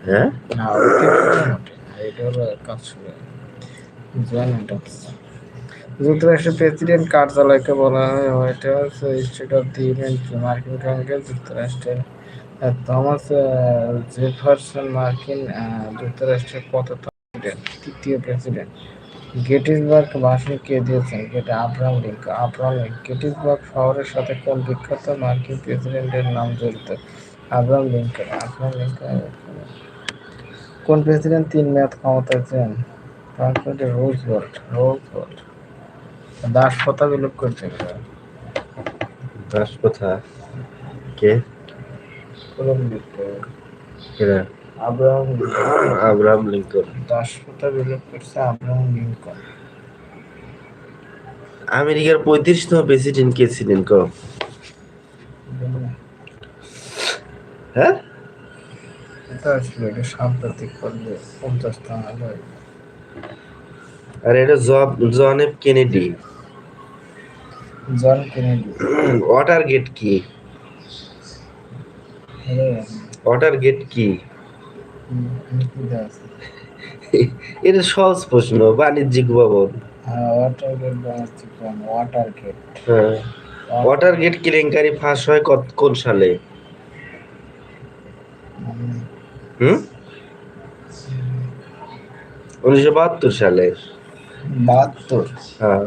হ্যাঁ? যুক্তরাষ্ট্রের প্রেসিডেন্ট কার্যালয়কে বলা হয়, White House State of the Union মার্কিন কংগ্রেস, যুক্তরাষ্ট্রের থমাস জেফারসন মার্কিন যুক্তরাষ্ট্রের কত প্রেসিডেন্ট তৃতীয় প্রেসিডেন্ট গেটিসবার্গ ভাষণ কে দিয়েছেন? এটা Abraham Lincoln. Abraham Lincoln. Gettysburg শহরের সাথে কোন বিখ্যাত মার্কিন প্রেসিডেন্টের নাম জড়িত? Abraham Lincoln. আব্রাহাম লিঙ্কন কোন প্রেসিডেন্ট তিন মেয়াদ ক্ষমতায় ছিলেন? Franklin Roosevelt Roosevelt. দাসপ্রথা বিলোপ করতে রাজপথা কে? Abraham Abraham Lincoln. দাসপ্রথা বিলোপ করছে আব্রাহাম লিঙ্কন। আমেরিকার পঁয়ত্রিশতম প্রেসিডেন্ট কে ছিলেন ক? হ্যাঁ? এটা আসলে এটা সাম্প্রতিক করলে পঞ্চাশতম হবে আর এটা job John F Kennedy. John Kennedy. Watergate কি? হ্যাঁ ওয়াটার গেট কি? এটা সহজ প্রশ্ন বাণিজ্যিক ভবন। হ্যাঁ ওয়াটার গেট ওয়াটার গেট। হ্যাঁ। ওয়াটার গেট কেলেঙ্কারি ফাঁস হয় কোন সালে? হুম? উনিশশো বাহাত্তর সালে। বাহাত্তর। হ্যাঁ।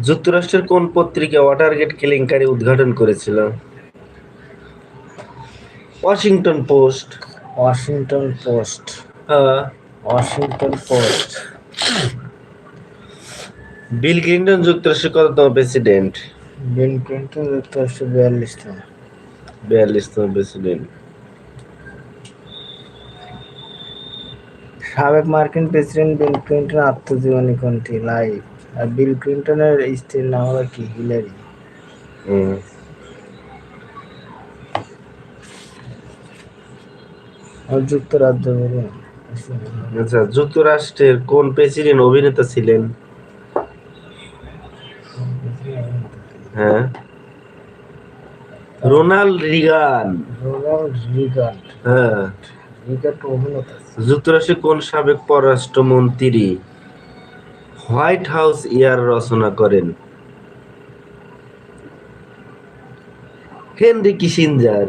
যুক্তরাষ্ট্রের কোন পত্রিকা ওয়াটার গেট কেলেঙ্কারি উদ্ঘাটন করেছিল? ওয়াশিংটন পোস্ট ওয়াশিংটন পোস্ট হ্যাঁ। ওয়াশিংটন পোস্ট বিল ক্লিন্টন যুক্তরাষ্ট্রের কততম প্রেসিডেন্ট বিল ক্লিন্টন যুক্তরাষ্ট্রের বিয়াল্লিশতম। বিয়াল্লিশতম প্রেসিডেন্ট সাবেক মার্কিন প্রেসিডেন্ট বিল ক্লিন্টন আত্মজীবনী কোনটি? লাইভ আর বিল ক্লিন্টনের স্ত্রীর নাম হলো কি? হিলারি। যুক্তরাজ্য আচ্ছা যুক্তরাষ্ট্রের কোন প্রেসিডেন্ট অভিনেতা ছিলেন? হ্যাঁ। Ronald Reagan. Ronald Reagan. হ্যাঁ। রিগান অভিনেতা যুক্তরাষ্ট্রের কোন সাবেক পররাষ্ট্রমন্ত্রী হোয়াইট হাউস ইয়ার রচনা করেন? Henry Kissinger.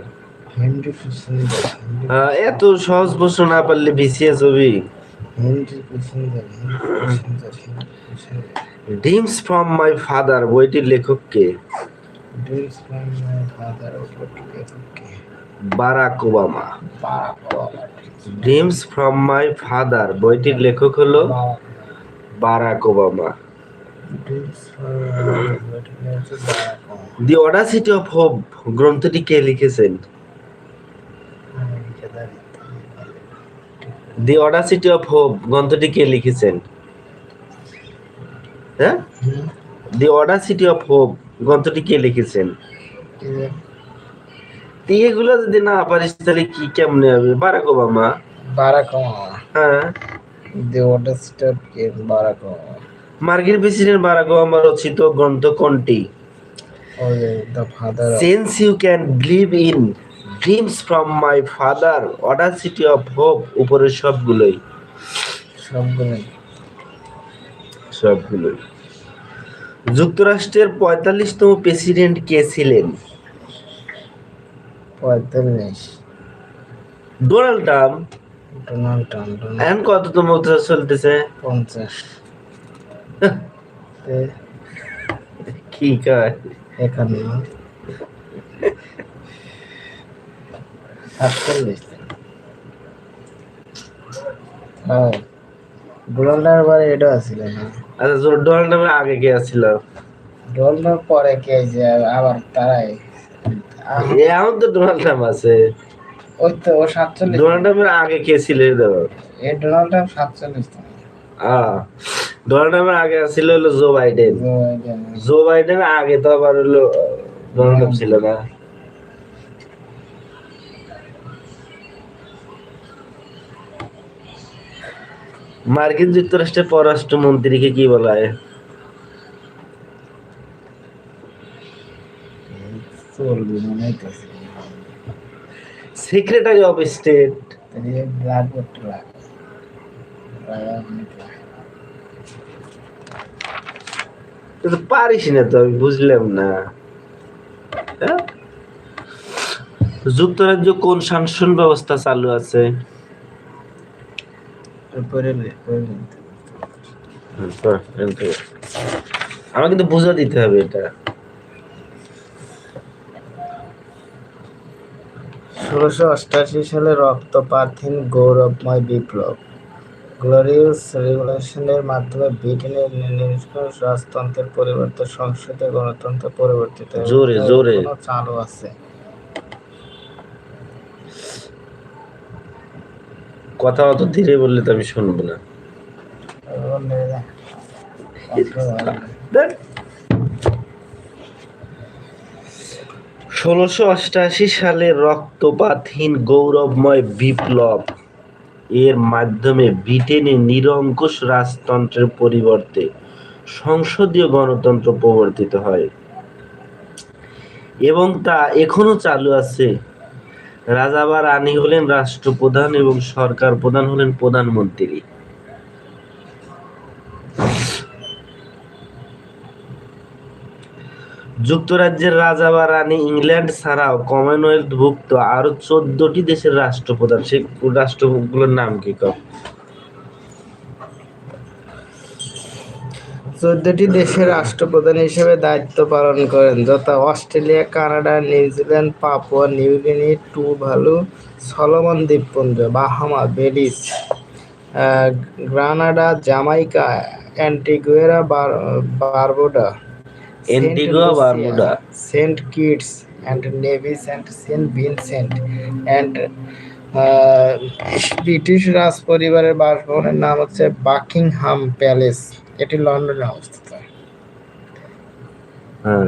আহ, এত সহজ প্রশ্ন না পারলে BCS hobby. Kissinger dreams from my father বইটির লেখক কে? Dreams from my father okay Barack Obama. Dreams from my father বইটির লেখক হলো Barack Obama. The audacity of hope গ্রন্থটি কে লিখেছেন? দি অডাসিটি অফ হোপ গ্রন্থটি কে লিখেছেন? হ্যাঁ? দি অডাসিটি অফ হোপ গ্রন্থটি কে লিখেছেন? এগুলো যদি না পারিস তাহলে কি কেমনে হবে? বারাক ওবামা বারাক ওবামা হ্যাঁ। দি ওয়াটার স্টেপ কে বারাক ওবামা মার্কিন প্রেসিডেন্ট বারাক ওবামা রচিত গ্রন্থ কোনটি? The sins you can believe in dreams from my father audacity of hope উপরের সবগুলোই। সবগুলো সবগুলোই। যুক্তরাষ্ট্রের পঁয়তাল্লিশতম প্রেসিডেন্ট কে ছিলেন? পঁয়তাল্লিশ। ডোনাল্ড ট্রাম্প ডোনাল্ড ট্রাম্প এখন কততম বছর চলতেছে? পঞ্চাশ। কি কয়? একান্ন। সাতচল্লিশ। হ্যাঁ। ডোনাল্ডের বারে এটা না। আচ্ছা আগে কে ছিল ডোনাল্ডের পরে কে যে আবার তারাই। এখন তো ডোনাল্ড ট্রাম্প আছে। ওই তো ও সাতচল্লিশ। ডোনাল্ড ট্রাম্পের আগে কে ছিল এ ডোনাল্ড ট্রাম্প সাতচল্লিশ ডোনাল্ড ট্রাম্পের আগে ছিল হলো জো বাইডেন। Joe Biden. আগে তো আবার হলো ডোনাল্ড ট্রাম্প ছিল না। মার্কিন যুক্তরাষ্ট্রের পররাষ্ট্র পররাষ্ট্রমন্ত্রীকে কি বলা হয়? সেক্রেটারি অফ স্টেট পারিস না তো আমি বুঝলাম না হ্যাঁ? যুক্তরাজ্য কোন শাসন ব্যবস্থা চালু আছে। আমার কিন্তু বুঝা দিতে হবে এটা ষোলোশো অষ্টাশি সালে রক্তপাতহীন গৌরবময় বিপ্লব। গ্লোরিয়াস রেভলিউশনের মাধ্যমে ব্রিটেনের নিষ্কর্ষ রাজতন্ত্রের পরিবর্তে সংসদীয় গণতন্ত্র পরিবর্তিত জোরে, জোরে। চালু আছে। কথা অত ধীরে বললে তো আমি শুনব না। ষোলোশো অষ্টাশি সালে রক্তপাতহীন গৌরবময় বিপ্লব। এর মাধ্যমে ব্রিটেনে নিরঙ্কুশ রাজতন্ত্রের পরিবর্তে সংসদীয় গণতন্ত্র প্রবর্তিত হয়। এবং তা এখনও চালু আছে। রাজা বা রানী হলেন রাষ্ট্রপ্রধান এবং সরকার প্রধান হলেন প্রধানমন্ত্রী। যুক্তরাজ্যের রাজা বা রানী ইংল্যান্ড ছাড়াও কমনওয়েলথভুক্ত আরও চোদ্দটি দেশের রাষ্ট্রপ্রধান। সে রাষ্ট্রগুলোর নাম কি কম চোদ্দটি দেশের রাষ্ট্রপ্রধান হিসেবে দায়িত্ব পালন করেন, যথা Australia, Canada, New Zealand, Papua New Guinea Tuvalu Solomon দ্বীপপুঞ্জ, Bahama Belize Grenada Jamaica অ্যান্টিগুয়েরা, bar- Barbuda. Antigua, Bermuda. Saint Kitts and Nevis and Saint Vincent and British রাজ পরিবারের বাসভবনের নাম হচ্ছে বাকিংহাম প্যালেস এটি লন্ডনে অবস্থিত। হ্যাঁ।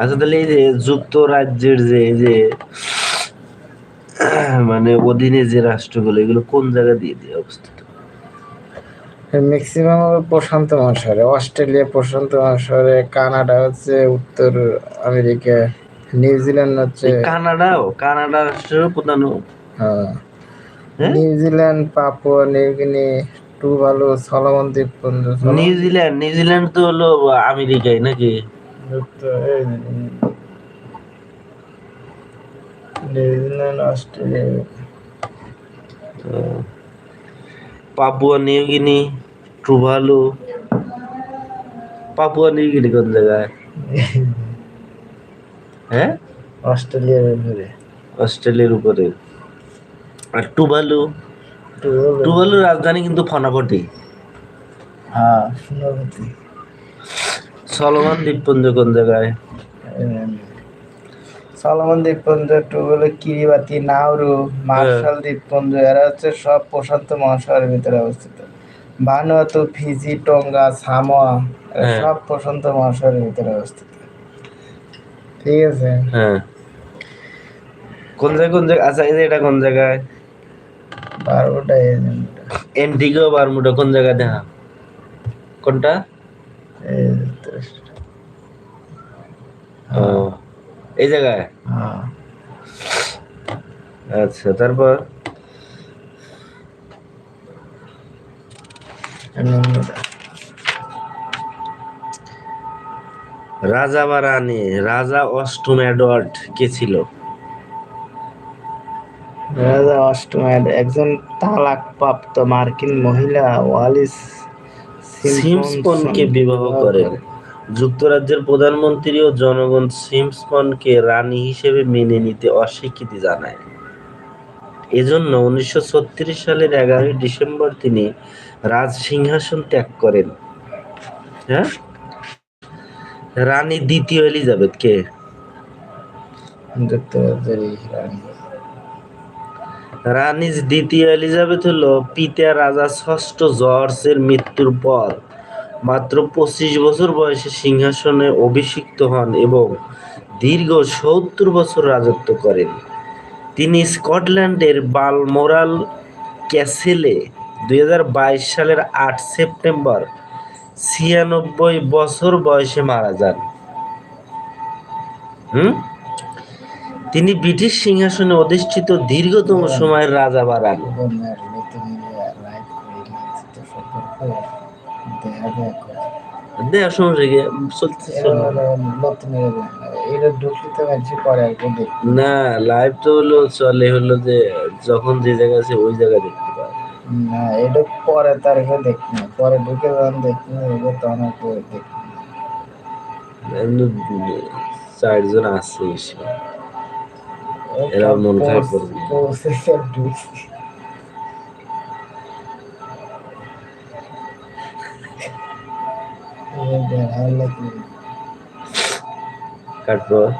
আচ্ছা তাহলে এই যে যুক্তরাজ্যের যে এই যে মানে অধীনে যে রাষ্ট্রগুলো এগুলো কোন জায়গা দিয়ে দিয়ে অবস্থিত? ম্যাক্সিমাম হবে প্রশান্ত মহাসাগরে অস্ট্রেলিয়া প্রশান্ত মহাসাগরে কানাডা হচ্ছে উত্তর আমেরিকা নিউজিল্যান্ড হচ্ছে কানাডাও কানাডা রাষ্ট্রের প্রধান হ্যাঁ, হ্যাঁ? New Zealand Papua New Guinea Tuvalu Solomon দ্বীপপুঞ্জ নিউজিল্যান্ড নিউজিল্যান্ড তো হলো আমেরিকায় নাকি? New Zealand Australia. Papua New Guinea Tuvalu Papua New Guinea কোন জায়গায়? হ্যাঁ? অস্ট্রেলিয়ার উপরে। অস্ট্রেলিয়ার উপরে। আর টুভালু টুভালু টুভালুর রাজধানী কিন্তু ফনাপটি হ্যাঁ সলমান দ্বীপপুঞ্জ কোন জায়গায়? সলোমন দ্বীপপুঞ্জ টুগুলো কিরিবাতি নাউরু মার্শাল দ্বীপপুঞ্জ এরা হচ্ছে সব প্রশান্ত মহাসাগরের ভিতরে অবস্থিত। ভানুয়াতু ফিজি টঙ্গা সামোয়া হ্যাঁ। সব প্রশান্ত মহাসাগরের ভিতরে অবস্থিত। ঠিক আছে? হ্যাঁ। কোন জায়গায় কোন জায়গায়? আচ্ছা এটা কোন জায়গায়? এজেন্ট এন্টিগো বারমুডা কোন জায়গায় দেখা? কোনটা? এই জায়গায়? হ্যাঁ। আচ্ছা তারপর? রাজা বা রানী? রাজা অষ্টম এডওয়ার্ড কে ছিল? রাজা অষ্টম একজন তালাকপ্রাপ্ত মার্কিন মহিলা ওয়ালিস সিমসপনকে বিবাহ করেন। যুক্তরাজ্যের প্রধানমন্ত্রী ও জনগণ সিমসপনকে রানী হিসেবে মেনে নিতে অস্বীকৃতি জানায়। এজন্য উনিশশো ছত্রিশ সালের এগারোই ডিসেম্বর তিনি রাজ সিংহাসন ত্যাগ করেন। হ্যাঁ? রানী দ্বিতীয় এলিজাবেথ কে? রানী। রানী দ্বিতীয় এলিজাবেথ হলো পিতা রাজা ষষ্ঠ জর্জের মৃত্যুর পর মাত্র পঁচিশ বছর বয়সে সিংহাসনে অভিষিক্ত হন এবং দীর্ঘ সত্তর বছর রাজত্ব করেন। তিনি স্কটল্যান্ডের বালমোরাল ক্যাসেলে দুই হাজার বাইশ সালের আট সেপ্টেম্বর ছিয়ানব্বই বছর বয়সে মারা যান। হুম? তিনি ব্রিটিশ সিংহাসনে অধিষ্ঠিত দীর্ঘতম সময়ের রাজা বা রানী। বন্যার নতুন লাইভ রিলিজ তো সম্পর্কে দেখা দেখা দেওয়ার সমস্যা কি চলতে পরে না লাইভ তো হলো চলে হলো যে যখন যে জায়গা আছে ওই জায়গা দেখতে পায়। না এটা পরে তার কেউ দেখবে না পরে ঢুকে যখন দেখবে না এটা তখন দেখবে না। এমনি চারজন আছে এরা মন খারাপ করবে। They're, they're hard luck. Cut, bro.